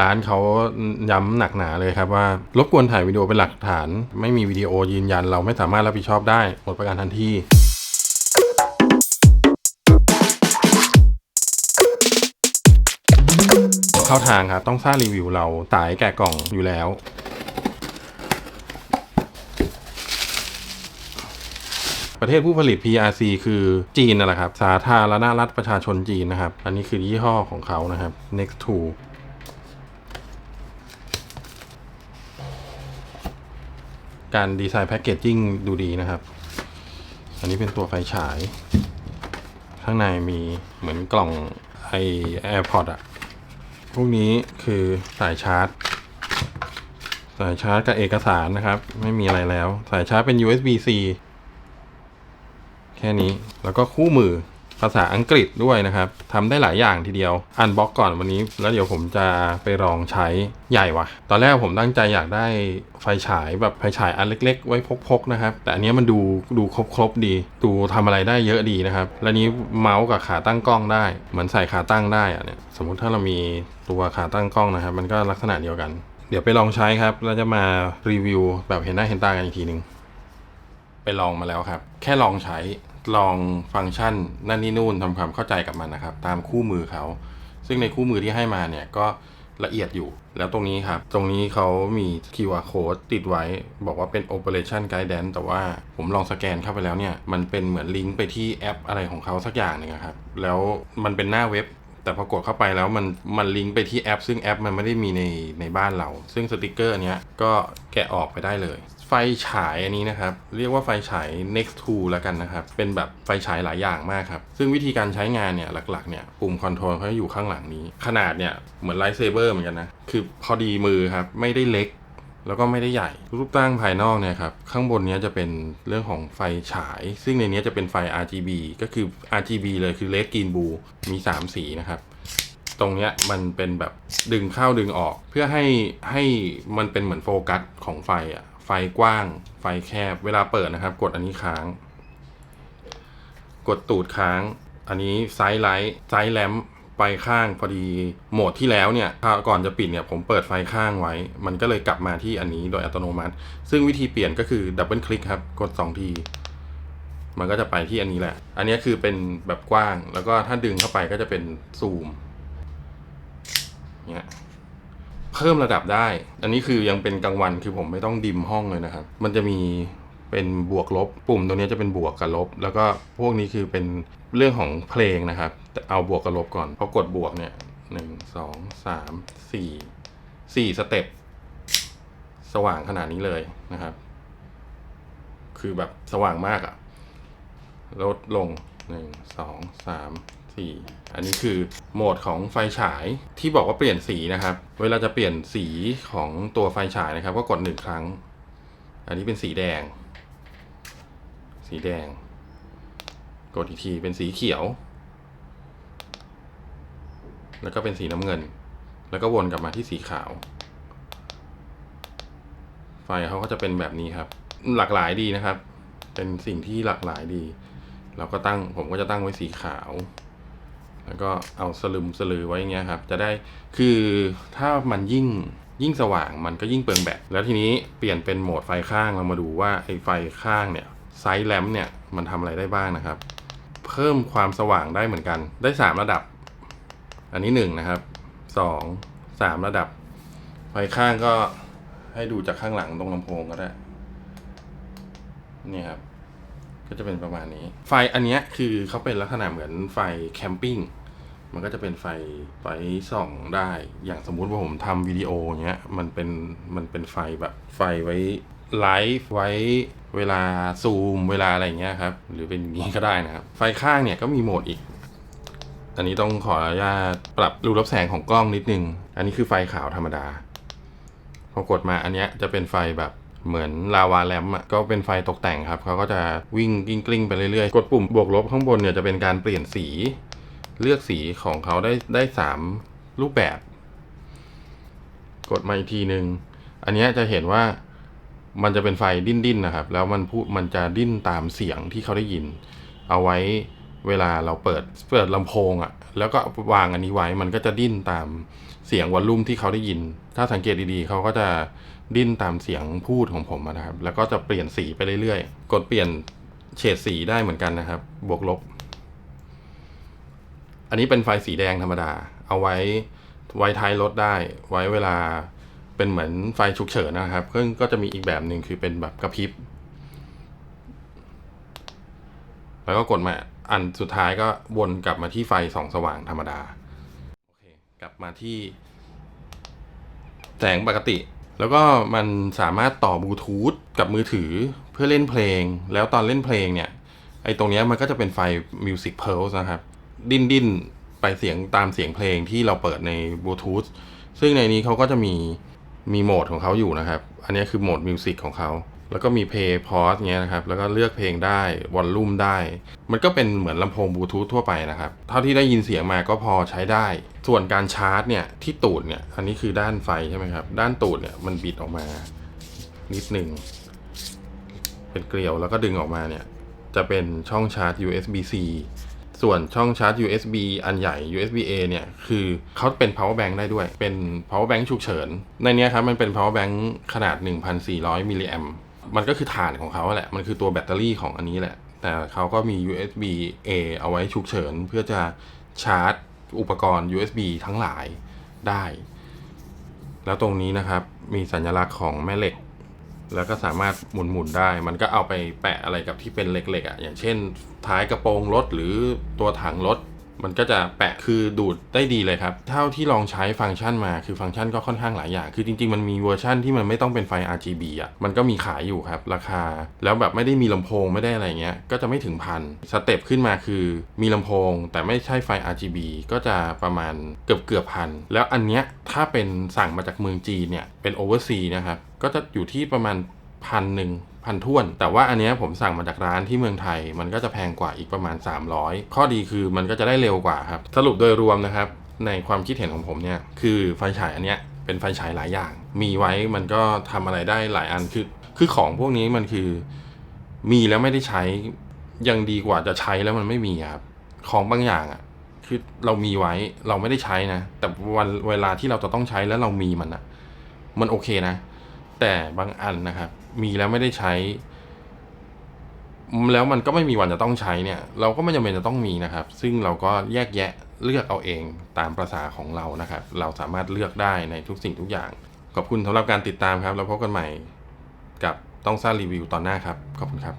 ร้านเขาย้ำหนักหนาเลยครับว่ารบกวนถ่ายวิดีโอเป็นหลักฐาน ไม่มีวิดีโอยืนยัน เราไม่สามารถรับผิดชอบได้หมดประกันทันทีเข้าทางครับต้องสร้างรีวิวเราสายแกะกล่องอยู่แล้ว ประเทศผู้ผลิต PRC คือจีนนั่นแหละครับ สาธารณรัฐประชาชนจีนนะครับ อันนี้คือยี่ห้อของเขานะครับ Next to การดีไซน์แพคเกจจิ้งดูดีนะครับ อันนี้เป็นตัวไฟฉาย ข้างในมีเหมือนกล่องไอ AirPod อะพวกนี้คือสายชาร์จ สายชาร์จกับเอกสารนะครับ ไม่มีอะไรแล้ว สายชาร์จเป็น USB-C แค่นี้แล้วก็คู่มือ ภาษาอังกฤษด้วยนะครับทำได้หลายอย่างทีเดียว อันบล็อกก่อนวันนี้ แล้วเดี๋ยวผมจะไปลองใช้ใหญ่ว่ะ ตอนแรกผมตั้งใจอยากได้ไฟฉายแบบไฟฉายอันเล็ก ๆ ไว้พกๆนะครับ แต่อันนี้มันดูดูครบๆดี ดูทำอะไรได้เยอะดีนะครับ และนี้เมาส์กับขาตั้งกล้องได้ เหมือนใส่ขาตั้งได้อะเนี่ย สมมุติถ้าเรามีตัวขาตั้งกล้องนะครับ มันก็ลักษณะเดียวกัน เดี๋ยวไปลองใช้ครับ แล้วจะมารีวิวแบบเห็นหน้าเห็นตากันอีกทีหนึ่งไปลองมาแล้วครับ แค่ลองใช้ ลองฟังก์ชันนั่นนี่นู่นทำความเข้าใจกับมันนะครับ ตามคู่มือเขา ซึ่งในคู่มือที่ให้มาเนี่ยก็ละเอียดอยู่ แล้วตรงนี้ครับ ตรงนี้เขามี QR code ติดไว้ บอกว่าเป็น Operation Guidance แต่ว่าผมลองสแกนเข้าไปแล้วเนี่ย มันเป็นเหมือนลิงก์ไปที่แอปอะไรของเขาสักอย่างหนึ่งครับ แล้วมันเป็นหน้าเว็บ แต่พอกดเข้าไปแล้วมันมันลิงก์ไปที่แอป ซึ่งแอปมันไม่ได้มีในในบ้านเรา ซึ่งสติกเกอร์อันเนี้ยก็แกะออกไปได้เลย ไฟฉายอันนี้นะครับ เรียกว่าไฟฉาย next to แล้วกันนะครับ เป็นแบบไฟฉายหลายอย่างมากครับ ซึ่งวิธีการใช้งานเนี่ยหลักๆเนี่ยปุ่มคอนโทรลเขาอยู่ข้างหลังนี้ ขนาดเนี่ยเหมือนไลท์เซเบอร์เหมือนกันนะ คือพอดีมือครับ ไม่ได้เล็กแล้วก็ไม่ได้ใหญ่ รูปร่างภายนอกเนี่ยครับ ข้างบนเนี้ยจะเป็นเรื่องของไฟฉาย ซึ่งในนี้จะเป็นไฟ RGB ก็คือ RGB เลยคือ red green blue มี 3 สีนะครับตรงเนี้ยมันเป็นแบบดึงเข้าดึงออก เพื่อให้ให้มันเป็นเหมือนโฟกัสของไฟอะ ไฟกว้าง ไฟแคบ เวลาเปิดนะครับ กดอันนี้ค้าง กดตูดค้าง อันนี้ไซส์ไลท์ไซส์แลมป์ไปข้างพอดีโหมดที่แล้วเนี่ยก่อนจะปิดเนี่ยผมเปิดไฟข้างไว้ มันก็เลยกลับมาที่อันนี้โดยอัตโนมัติ ซึ่งวิธีเปลี่ยนก็คือดับเบิลคลิกครับ กด 2 ที มันก็จะไปที่อันนี้แหละ อันนี้คือเป็นแบบกว้าง แล้วก็ถ้าดึงเข้าไปก็จะเป็นซูมเนี่ย เพิ่มระดับได้ อันนี้คือยังเป็นกลางวันคือผมไม่ต้องดิมห้องเลยนะครับ มันจะมีเป็นบวกลบปุ่มตรงนี้จะเป็นบวกกับลบ แล้วก็พวกนี้คือเป็นเรื่องของเพลงนะครับแต่เอาบวกกับลบก่อนพอกดบวกเนี่ยหนึ่งสองสามสี่สี่สเต็ปสว่างขนาดนี้เลยนะครับ คือแบบสว่างมากอะลดลงหนึ่งสองสามสี่อันนี้คือโหมดของไฟฉายที่บอกว่าเปลี่ยนสีนะครับ เวลาจะเปลี่ยนสีของตัวไฟฉายนะครับ ก็กดหนึ่งครั้ง อันนี้เป็นสีแดง สีแดง กดอีกทีเป็นสีเขียว แล้วก็เป็นสีน้ำเงิน แล้วก็วนกลับมาที่สีขาว ไฟเขาก็จะเป็นแบบนี้ครับ หลากหลายดีนะครับ เป็นสิ่งที่หลากหลายดีเราก็ตั้งผมก็จะตั้งไว้สีขาว แล้วก็เอาสลึมสลือไว้อย่างเงี้ยครับ จะได้คือถ้ามันยิ่งยิ่งสว่างมันก็ยิ่งเปลืองแบตแล้วทีนี้เปลี่ยนเป็นโหมดไฟข้างเรามาดูว่าไอ้ไฟข้างเนี่ยไซส์แลมเนี่ยมันทำอะไรได้บ้างนะครับ เพิ่มความสว่างได้เหมือนกันได้ 3 ระดับ อันนี้1นะครับ2 3 ระดับ ไฟข้างก็ให้ดูจากข้างหลังตรงลำโพงก็ได้นี่ครับก็จะเป็นประมาณนี้ ไฟอันนี้คือเขาเป็นลักษณะเหมือนไฟแคมปิ้ง มันก็จะเป็นไฟไฟส่องได้ อย่างสมมุติว่าผมทำวิดีโอเงี้ยมันเป็นมันเป็นไฟแบบไฟไว้ไลฟ์ไว้เวลาซูมเวลาอะไรเงี้ยครับ หรือเป็นอย่างนี้ก็ได้นะครับ ไฟข้างเนี่ยก็มีโหมดอีก อันนี้ต้องขออนุญาตปรับรูรับแสงของกล้องนิดนึง อันนี้คือไฟขาวธรรมดา พอกดมาอันเนี้ยจะเป็นไฟแบบเหมือนลาวาแลมอะก็เป็นไฟตกแต่งครับเขาก็จะวิ่งกิ้งกลิ้งไปเรื่อยๆ กดปุ่มบวกลบข้างบนเนี่ยจะเป็นการเปลี่ยนสี เลือกสีของเขาได้ได้สามรูปแบบ กดมาอีกทีหนึ่งอันนี้จะเห็นว่ามันจะเป็นไฟดิ้นๆนนะครับ แล้วมันพูดมันจะดิ้นตามเสียงที่เขาได้ยิน เอาไว้เวลาเราเปิดเปิดลำโพงอะ่ะ แล้วก็วางอันนี้ไว้มันก็จะดิ้นตามเสียงวอลลุ่มที่เขาได้ยิน ถ้าสังเกตดีๆ เขาก็จะดิ้นตามเสียงพูดของผมนะครับ แล้วก็จะเปลี่ยนสีไปเรื่อยๆ กดเปลี่ยนเฉดสีได้เหมือนกันนะครับ บวกลบ อันนี้เป็นไฟสีแดงธรรมดา เอาไว้ไว้ท้ายรถได้ ไว้เวลาเป็นเหมือนไฟฉุกเฉินนะครับซึ่งก็จะมีอีกแบบหนึ่งคือเป็นแบบกระพริบ แล้วก็กดมาอันสุดท้ายก็วนกลับมาที่ไฟสองสว่างธรรมดา โอเค กลับมาที่ แสงปกติ แล้วก็มันสามารถต่อบลูทูธกับมือถือเพื่อเล่นเพลง แล้วตอนเล่นเพลงเนี่ย ไอ้ตรงนี้มันก็จะเป็นไฟ Music Pulse นะครับ ดิ้นดิ้นไปเสียงตามเสียงเพลงที่เราเปิดในบลูทูธซึ่งในนี้เขาก็จะมีมีโหมดของเขาอยู่นะครับ อันนี้คือโหมดมิวสิกของเขา แล้วก็มีเพย์พอสเงี้ยนะครับ แล้วก็เลือกเพลงได้ วอลลุ่มได้ มันก็เป็นเหมือนลำโพงบลูทูธทั่วไปนะครับ เท่าที่ได้ยินเสียงมาก็พอใช้ได้ ส่วนการชาร์จเนี่ย ที่ตูดเนี่ย อันนี้คือด้านไฟใช่ไหมครับ ด้านตูดเนี่ยมันบิดออกมา นิดหนึ่ง เป็นเกลียวแล้วก็ดึงออกมาเนี่ย จะเป็นช่องชาร์จ USB-C ส่วนช่องชาร์จ USB อันใหญ่ USB A เนี่ย คือเขาเป็น power bank ได้ด้วย เป็น power bank ฉุกเฉิน ในนี้ครับ มันเป็น power bank ขนาด 1,400 มิลลิแอมมันก็คือฐานของเขาแหละ มันคือตัวแบตเตอรี่ของอันนี้แหละ แต่เขาก็มี USB A เอาไว้ฉุกเฉิน เพื่อจะชาร์จอุปกรณ์ USB ทั้งหลายได้ แล้วตรงนี้นะครับ มีสัญลักษณ์ของแม่เหล็ก แล้วก็สามารถหมุนๆได้ มันก็เอาไปแปะอะไรกับที่เป็นเหล็กๆอะ่ะ อย่างเช่น ท้ายกระโปรงรถหรือตัวถังรถ มันก็จะแปะคือดูดได้ดีเลยครับ เท่าที่ลองใช้ฟังก์ชันมา คือฟังก์ชันก็ค่อนข้างหลายอย่าง คือจริงๆ มันมีเวอร์ชั่นที่มันไม่ต้องเป็นไฟ RGB อะ่ะ มันก็มีขายอยู่ครับ ราคา แล้วแบบไม่ได้มีลำโพงไม่ได้อะไรเงี้ย ก็จะไม่ถึงพัน สเต็ปขึ้นมาคือมีลำโพง แต่ไม่ใช่ไฟ RGB ก็จะประมาณเกือบเกือบพัน แล้วอันเนี้ยถ้าเป็นสั่งมาจากเมืองจีนเนี่ย เป็น oversea นะครับ ก็จะอยู่ที่ประมาณพันหนึ่งพันท้วน แต่ว่าอันนี้ผมสั่งมาจากร้านที่เมืองไทย มันก็จะแพงกว่าอีกประมาณ 300 ข้อดีคือมันก็จะได้เร็วกว่าครับ สรุปโดยรวมนะครับ ในความคิดเห็นของผมเนี่ย คือไฟฉายอันเนี้ยเป็นไฟฉายหลายอย่าง มีไว้มันก็ทำอะไรได้หลายอันคือคือของพวกนี้มันคือ มีแล้วไม่ได้ใช้ยังดีกว่าจะใช้แล้วมันไม่มีครับของบางอย่างอะคือเรามีไว้เราไม่ได้ใช้นะ แต่วันเวลาที่เราจะต้องใช้แล้วเรามีมันอะ มันโอเคนะ แต่บางอันนะครับ มีแล้วไม่ได้ใช้ แล้วมันก็ไม่มีวันจะต้องใช้เนี่ย เราก็ไม่จำเป็นจะต้องมีนะครับ ซึ่งเราก็แยกแยะเลือกเอาเองตามประษาของเรานะครับ เราสามารถเลือกได้ในทุกสิ่งทุกอย่าง ขอบคุณสำหรับการติดตามครับแล้วพบกันใหม่กับต้องสร้างรีวิวตอนหน้าครับ ขอบคุณครับ